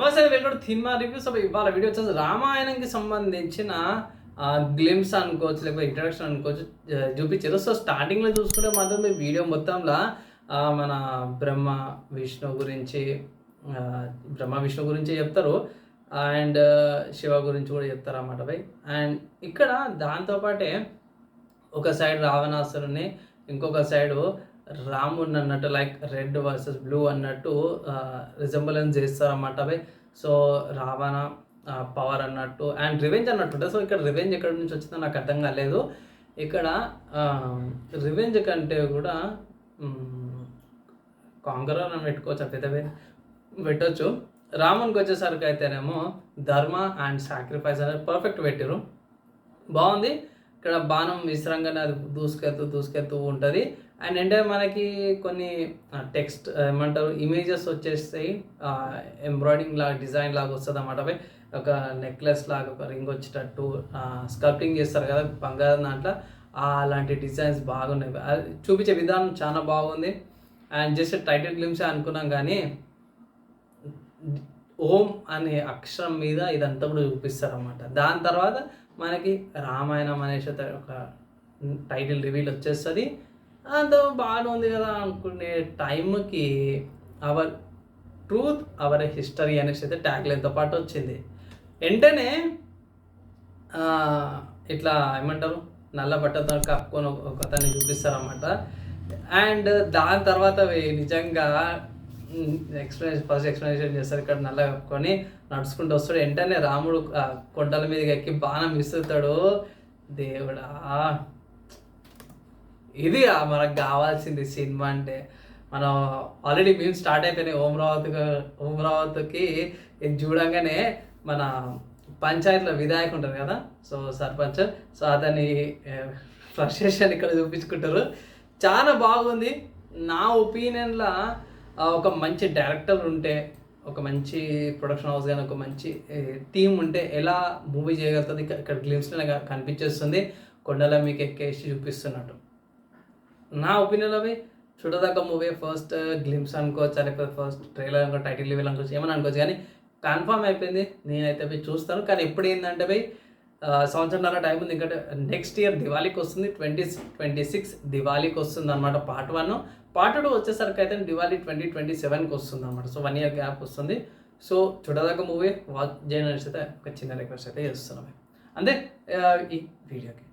నమస్తే welcome to reviews. ఇవాళ video వచ్చేసి రామాయణంకి సంబంధించిన గ్లిమ్స్ అనుకోవచ్చు లేకపోతే ఇంట్రడక్షన్ అనుకోవచ్చు. చూపించారు. సో స్టార్టింగ్లో చూసుకుంటే మాత్రం మీ వీడియో మొత్తంలో మన బ్రహ్మ విష్ణు గురించి బ్రహ్మ విష్ణు గురించి చెప్తారు. అండ్ శివ గురించి కూడా చెప్తారు అన్నమాట బై అండ్ ఇక్కడ దాంతోపాటే ఒక సైడ్ రావణాసురుని ఇంకొక సైడు రాముడిని అన్నట్టు లైక్ రెడ్ వర్సెస్ బ్లూ అన్నట్టు రిజంబలెన్స్ చేస్తారన్నమాట అవి. సో రావణ పవర్ అన్నట్టు అండ్ రివెంజ్ అన్నట్టు ఉంటుంది. సో ఇక్కడ రివెంజ్ ఎక్కడి నుంచి వచ్చిందో నాకు అర్థం కాలేదు. ఇక్కడ రివెంజ్ కంటే కూడా కాంకరర్ అని పెట్టుకోవచ్చు పెద్ద పెట్టవచ్చు రామునికి వచ్చేసరికి అయితేనేమో ధర్మ అండ్ సాక్రిఫైస్ అనేది పర్ఫెక్ట్ పెట్టారు బాగుంది. ఇక్కడ బాణం విసరంగానే అది దూసుకెళ్తూ దూసుకెళ్తూ ఉంటుంది. అండ్ అంటే మనకి కొన్ని టెక్స్ట్ ఏమంటారు ఇమేజెస్ వచ్చేస్తాయి. ఎంబ్రాయిడింగ్ లాగా డిజైన్ లాగా వస్తుంది అన్నమాట అవి. ఒక నెక్లెస్ లాగా ఒక రింగ్ వచ్చేటట్టు స్కల్పింగ్ చేస్తారు కదా బంగారం దాంట్లో. అలాంటి డిజైన్స్ బాగున్నాయి. అది చూపించే విధానం చాలా బాగుంది. అండ్ జస్ట్ టైటిల్ గ్లిమ్సే అనుకున్నాం కానీ ఓం అనే అక్షరం మీద ఇదంతా కూడా చూపిస్తారు అన్నమాట దాని తర్వాత మనకి రామాయణం అనేసి ఒక టైటిల్ రివీల్ వచ్చేస్తుంది. అంత బాగానే ఉంది కదా అనుకునే టైంకి అవర్ ట్రూత్ అవర్ హిస్టరీ అనేసి అయితే ట్యాగ్లైన్తో పాటు వచ్చింది. వెంటనే ఇట్లా ఏమంటారు? నల్ల బట్టతో కప్పుకొని ఒక అతన్ని చూపిస్తారన్నమాట. అండ్ దాని తర్వాత నిజంగా ఎక్స్ప్లెనేషన్ ఫస్ట్ ఎక్స్ప్లెనేషన్ చేస్తారు ఇక్కడ నల్ల కప్పుకొని నడుచుకుంటూ వస్తాడు. వెంటనే రాముడు కొండల మీదకి ఎక్కి బాణం విసురుతాడు. దేవుడా. ఇది మనకు కావాల్సింది సినిమా అంటే. మనం ఆల్రెడీ మేము స్టార్ట్ అయిపోయినాయి ఓమరావతి ఓమరావతికి. ఇది చూడంగానే మన పంచాయతీలో విధాయకు ఉంటుంది కదా? సో సర్పంచ్. సో అతని ఫ్రస్ట్రేషన్ ఇక్కడ చూపించుకుంటారు. చాలా బాగుంది. నా ఒపీనియన్లో ఒక మంచి డైరెక్టర్ ఉంటే ఒక మంచి ప్రొడక్షన్ హౌస్ కానీ ఒక మంచి థీమ్ ఉంటే ఎలా మూవీ చేయగలుగుతుంది ఇక్కడ- గ్లిమ్స్లో కనిపించేస్తుంది. కొండల మీకు ఎక్కేసి చూపిస్తున్నట్టు. నా ఒపీనియన్ అవి చూడదాక మూవీ ఫస్ట్ గ్లిమ్స్ అనుకోవచ్చు లేకపోతే ఫస్ట్ ట్రైలర్ అనుకో టైటిల్ లెవెల్ అనుకోవచ్చు ఏమని అనుకోవచ్చు కానీ కన్ఫర్మ్ అయిపోయింది. నేనైతే పోయి చూస్తాను. కానీ ఎప్పుడు ఏంటంటే పోయి సంవత్సరంన్నర టైం ఉంది ఇంకా నెక్స్ట్ ఇయర్ దివాళీకి వస్తుంది ట్వంటీ ట్వంటీ సిక్స్ దివాళీకి వస్తుంది అనమాట పార్ట్ వన్ పార్ట్ టూ వచ్చేసరికి అయితే దివాళీ ట్వంటీ ట్వంటీ సెవెన్కి వస్తుంది అనమాట సో వన్ ఇయర్ గ్యాప్ వస్తుంది. సో చూడదగ్గ మూవీ వాచ్ చేయడానికి అయితే ఒక చిన్న రిక్వెస్ట్ అయితే చేస్తున్నాం అంతే ఈ వీడియోకి.